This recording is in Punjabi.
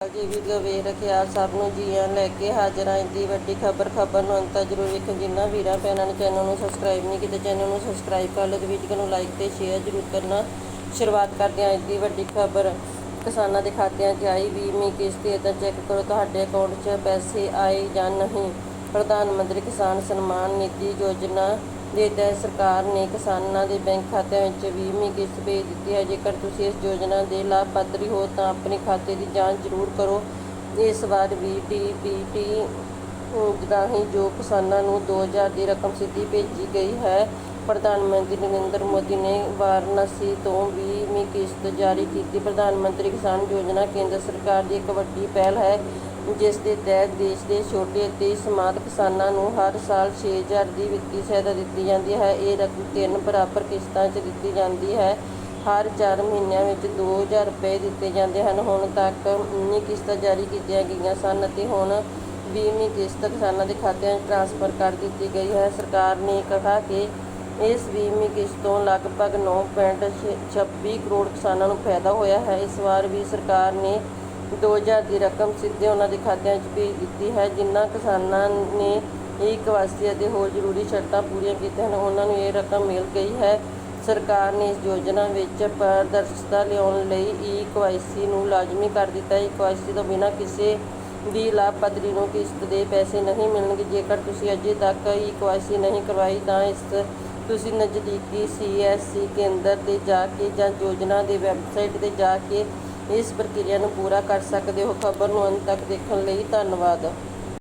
ਜੀ ਵੀਡੀਓ ਵੇਖ ਰੱਖਿਆ ਸਭ ਨੂੰ ਜੀਆਂ ਲੈ ਕੇ ਹਾਜ਼ਰ ਆਂ। ਦੀ ਵੱਡੀ ਖਬਰ ਖਬਰ ਨੂੰ ਅੰਤ ਜ਼ਰੂਰ ਵੇਖੋ ਜਿੰਨਾ ਵੀਰਾਂ ਭੈਣਾਂ ਨੇ ਚੈਨਲ ਨੂੰ ਸਬਸਕ੍ਰਾਈਬ ਨਹੀਂ ਕੀਤਾ, ਚੈਨਲ ਨੂੰ ਸਬਸਕ੍ਰਾਈਬ ਕਰ ਲਓ। ਤੇ ਵੀਡੀਓ ਨੂੰ ਲਾਈਕ ਤੇ ਸ਼ੇਅਰ ਜ਼ਰੂਰ ਕਰਨਾ। ਸ਼ੁਰੂਆਤ ਕਰਦੇ ਆਂ ਦੀ ਵੱਡੀ ਖਬਰ। ਕਿਸਾਨਾਂ ਦੇ ਖਾਤਿਆਂ 'ਚ ਆਈ ਵੀਹਵੀਂ ਕਿਸ਼ਤ ਇਦਾਂ ਚੈੱਕ ਕਰੋ ਤੁਹਾਡੇ ਅਕਾਊਂਟ 'ਚ ਪੈਸੇ ਆਏ ਜਾਂ ਨਹੀਂ। ਪ੍ਰਧਾਨ ਮੰਤਰੀ ਕਿਸਾਨ ਸਨਮਾਨ ਨਿਧੀ ਯੋਜਨਾ ਦੇ ਤਹਿਤ ਸਰਕਾਰ ਨੇ ਕਿਸਾਨਾਂ ਦੇ ਬੈਂਕ ਖਾਤਿਆਂ ਵਿੱਚ 20ਵੀਂ ਕਿਸ਼ਤ ਭੇਜ ਦਿੱਤੀ ਹੈ, ਜੇਕਰ ਤੁਸੀਂ ਇਸ ਯੋਜਨਾ ਦੇ ਲਾਭਪਾਤਰੀ ਹੋ, ਤਾਂ ਆਪਣੇ ਖਾਤੇ ਦੀ ਜਾਂਚ ਜ਼ਰੂਰ ਕਰੋ। ਇਸ ਵਾਰ ਵੀ ਡੀਬੀਟੀ ਰਾਹੀਂ ਜੋ ਕਿਸਾਨਾਂ ਨੂੰ 2000 ਦੀ ਰਕਮ ਸਿੱਧੀ ਭੇਜੀ ਗਈ ਹੈ, ਪ੍ਰਧਾਨ ਮੰਤਰੀ ਨਰਿੰਦਰ ਮੋਦੀ ਨੇ ਵਾਰਾਣਸੀ ਤੋਂ 20ਵੀਂ ਕਿਸ਼ਤ ਜਾਰੀ ਕੀਤੀ। ਪ੍ਰਧਾਨ ਮੰਤਰੀ ਕਿਸਾਨ ਯੋਜਨਾ ਕੇਂਦਰ ਸਰਕਾਰ ਦੀ ਇੱਕ ਵੱਡੀ ਪਹਿਲ ਹੈ। ਜਿਸ ਦੇ ਤਹਿਤ ਦੇਸ਼ ਦੇ ਛੋਟੇ ਅਤੇ ਸਮਾਤ ਕਿਸਾਨਾਂ ਨੂੰ ਹਰ ਸਾਲ 6000 ਦੀ ਵਿੱਤੀ ਸਹਾਇਤਾ ਦਿੱਤੀ ਜਾਂਦੀ ਹੈ। ਇਹ ਰਕਮ ਤਿੰਨ ਬਰਾਬਰ ਕਿਸ਼ਤਾਂ 'ਚ ਦਿੱਤੀ ਜਾਂਦੀ ਹੈ। ਹਰ 4 ਮਹੀਨਿਆਂ ਵਿੱਚ 2000 ਰੁਪਏ ਦਿੱਤੇ ਜਾਂਦੇ ਹਨ। ਹੁਣ ਤੱਕ 19 ਕਿਸ਼ਤਾਂ ਜਾਰੀ ਕੀਤੀਆਂ ਗਈਆਂ ਸਨ ਅਤੇ ਹੁਣ 20ਵੀਂ ਕਿਸ਼ਤ ਕਿਸਾਨਾਂ ਦੇ ਖਾਤਿਆਂ 'ਚ ਟ੍ਰਾਂਸਫਰ ਕਰ ਦਿੱਤੀ ਗਈ ਹੈ। ਸਰਕਾਰ ਨੇ ਕਿਹਾ ਕਿ ਇਸ 20ਵੀਂ ਕਿਸ਼ਤ ਤੋਂ ਲਗਭਗ 9.26 ਕਰੋੜ ਕਿਸਾਨਾਂ ਨੂੰ ਫਾਇਦਾ ਹੋਇਆ ਹੈ। ਇਸ ਵਾਰ ਵੀ ਸਰਕਾਰ ਨੇ 2000 ਦੀ ਰਕਮ ਸਿੱਧੇ ਉਹਨਾਂ ਦੇ ਖਾਤਿਆਂ 'ਚ ਭੇਜ ਦਿੱਤੀ ਹੈ। ਜਿਨ੍ਹਾਂ ਕਿਸਾਨਾਂ ਨੇ ਈ ਕਵਾਸੀ ਅਤੇ ਹੋਰ ਜ਼ਰੂਰੀ ਸ਼ਰਤਾਂ ਪੂਰੀਆਂ ਕੀਤੀਆਂ ਹਨ, ਉਹਨਾਂ ਨੂੰ ਇਹ ਰਕਮ ਮਿਲ ਗਈ ਹੈ। ਸਰਕਾਰ ਨੇ ਇਸ ਯੋਜਨਾ ਵਿੱਚ ਪਾਰਦਰਸ਼ਤਾ ਲਿਆਉਣ ਲਈ ਈ ਕਵਾਈਸੀ ਨੂੰ ਲਾਜ਼ਮੀ ਕਰ ਦਿੱਤਾ ਹੈ। ਈ ਕਵਾਈਸੀ ਤੋਂ ਬਿਨਾਂ ਕਿਸੇ ਵੀ ਲਾਭਪਾਤਰੀ ਨੂੰ ਕਿਸ਼ਤ ਦੇ ਪੈਸੇ ਨਹੀਂ ਮਿਲਣਗੇ। ਜੇਕਰ ਤੁਸੀਂ ਅਜੇ ਤੱਕ ਈ ਕਵਾਈਸੀ ਨਹੀਂ ਕਰਵਾਈ, ਤਾਂ ਇਸ ਤੁਸੀਂ ਨਜ਼ਦੀਕੀ ਸੀਐਸਸੀ ਕੇਂਦਰ ਤੇ ਜਾ ਕੇ ਜਾਂ ਯੋਜਨਾ ਦੇ ਵੈਬਸਾਈਟ ਤੇ ਜਾ ਕੇ ਇਸ ਪ੍ਰਕਿਰਿਆ ਨੂੰ ਪੂਰਾ ਕਰ ਸਕਦੇ ਹੋ। ਖਬਰ ਨੂੰ ਅੰਤ ਤੱਕ ਦੇਖਣ ਲਈ ਧੰਨਵਾਦ।